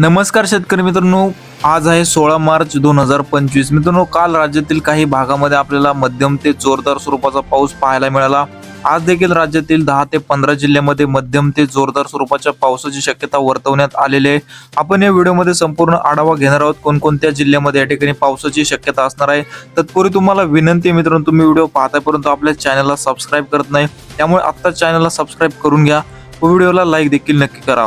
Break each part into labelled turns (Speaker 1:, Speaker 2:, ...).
Speaker 1: नमस्कार शेतकरी मित्रांनो आज आहे सोळा मार्च दोन हजार पंचवीस. मित्रांनो काल राज्यातील काही भागामध्ये आपल्याला मध्यम ते जोरदार स्वरूपाचा पाऊस पाहायला मिळाला. आज देखील राज्यातील दहा ते पंधरा जिल्ह्यामध्ये मध्यम ते जोरदार स्वरूपाच्या पावसाची शक्यता वर्तवण्यात आलेली आहे. आपण या व्हिडिओमध्ये संपूर्ण आढावा घेणार आहोत. कोणकोणत्या जिल्ह्यामध्ये या ठिकाणी पावसाची शक्यता असणार आहे? तत्पूर्वी तुम्हाला विनंती मित्रांनो तुम्ही व्हिडिओ पाहताय परंतु आपल्या चॅनलला सबस्क्राईब करत नाही त्यामुळे आत्ता चॅनलला सबस्क्राईब करून घ्या. व्हिडिओला लाईक देखील नक्की करा.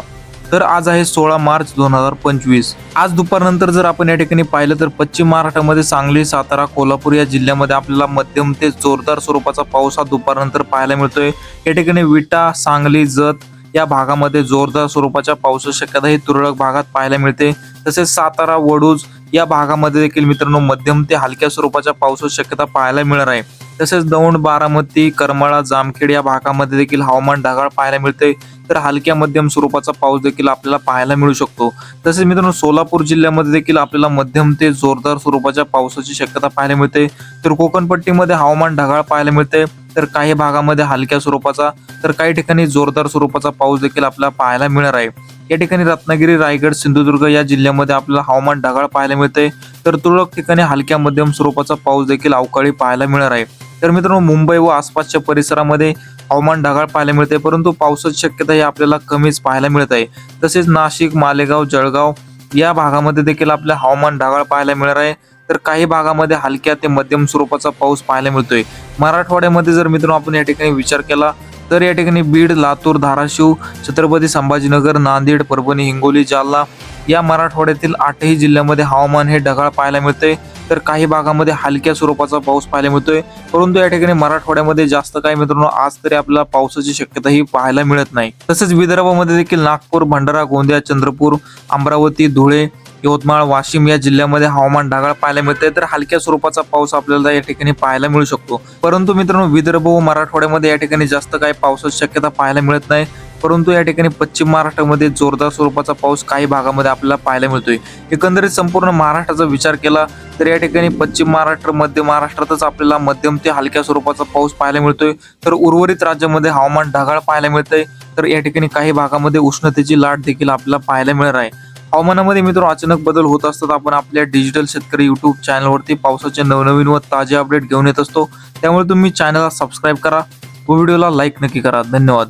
Speaker 1: तर आज आहे सोळा मार्च दोन हजार पंचवीस. आज दुपारनंतर जर आपण या ठिकाणी पाहिलं तर पश्चिम महाराष्ट्रामध्ये सांगली सातारा कोल्हापूर या जिल्ह्यामध्ये आपल्याला मध्यम ते जोरदार स्वरूपाचा पाऊस हा दुपारनंतर पाहायला मिळतोय. या ठिकाणी विटा सांगली जत या भागामध्ये जोरदार स्वरूपाच्या पावसाची शक्यता ही तुरळक भागात पाहायला मिळते. तसेच सातारा वडूज या भागामध्ये देखील मित्रांनो मध्यम ते हलक्या स्वरूपाच्या पावसाची शक्यता पाहायला मिळणार आहे. तसेच दौंड बारामती करमाळा जामखेड या भागामध्ये देखील हवामान ढगाळ पाहायला मिळते तर हलक्या मध्यम स्वरूपाचा पाऊस देखील आपल्याला पाहायला मिळू शकतो. तसेच मित्रांनो सोलापूर जिल्ह्यामध्ये देखील आपल्याला मध्यम ते जोरदार स्वरूपाच्या पावसाची शक्यता पाहायला मिळते. तर कोकणपट्टीमध्ये हवामान ढगाळ पाहायला मिळते तर काही भागामध्ये हलक्या स्वरूपाचा तर काही ठिकाणी जोरदार स्वरूपाचा पाऊस देखील आपल्याला पाहायला मिळणार आहे. या ठिकाणी रत्नागिरी रायगड सिंधुदुर्ग या जिल्ह्यामध्ये आपल्याला हवामान ढगाळ पाहायला मिळते तर तुरळक ठिकाणी हलक्या मध्यम स्वरूपाचा पाऊस देखील अवकाळी पाहायला मिळणार आहे. तर मित्रांनो मुंबई व आसपासच्या परिसरामध्ये हवामान ढगाळ पाहायला मिळते परंतु पावसाची शक्यता ही आपल्याला कमीच पाहायला मिळत आहे. तसेच नाशिक मालेगाव जळगाव या भागामध्ये देखील आपल्या हवामान ढगाळ पाहायला मिळणार आहे. तर काही भागामध्ये हलक्या ते मध्यम स्वरूपाचा पाऊस पाहायला मिळतोय. मराठवाड्यामध्ये जर मित्रांनो आपण या ठिकाणी विचार केला तर या ठिकाणी बीड लातूर धाराशिव छत्रपती संभाजीनगर नांदेड परभणी हिंगोली जालना या मराठवाड्यातील आठही जिल्ह्यामध्ये हवामान हे ढगाळ पाहायला मिळते तर काही भागामध्ये हलक्या स्वरूपाचा पाऊस पाहायला मिळतोय. परंतु या ठिकाणी मराठवाड्यामध्ये जास्त काही मित्रांनो आज तरी आपल्याला पावसाची शक्यता ही पाहायला मिळत नाही. तसेच विदर्भामध्ये देखील नागपूर भंडारा गोंदिया चंद्रपूर अमरावती धुळे यवतमाळ वाशिम या जिल्ह्यामध्ये हवामान ढगाळ पाहायला मिळते तर हलक्या स्वरूपाचा पाऊस आपल्याला या ठिकाणी पाहायला मिळू शकतो. परंतु मित्रांनो विदर्भ व मराठवाड्यामध्ये या ठिकाणी जास्त काही पावसाची शक्यता पाहायला मिळत नाही. परंतु या ठिकाणी पश्चिम महाराष्ट्रामध्ये जोरदार स्वरूपाचा पाऊस काही भागामध्ये आपल्याला पाहायला मिळतोय. एकंदरीत संपूर्ण महाराष्ट्राचा विचार केला तर या ठिकाणी पश्चिम महाराष्ट्र मध्य महाराष्ट्रातच आपल्याला मध्यम ते हलक्या स्वरूपाचा पाऊस पाहायला मिळतोय. तर उर्वरित राज्यामध्ये हवामान ढगाळ पाहायला मिळतंय. तर या ठिकाणी काही भागामध्ये उष्णतेची लाट देखील आपल्याला पाहायला मिळणार आहे. हवामानामध्ये मित्र अचानक बदल होत असतात. आपण आपल्या डिजिटल शेतकरी युट्यूब चॅनलवरती पावसाचे नवनवीन व ताजे अपडेट घेऊन येत असतो. त्यामुळे तुम्ही चॅनलला सबस्क्राईब करा व व्हिडिओला लाईक नक्की करा. धन्यवाद.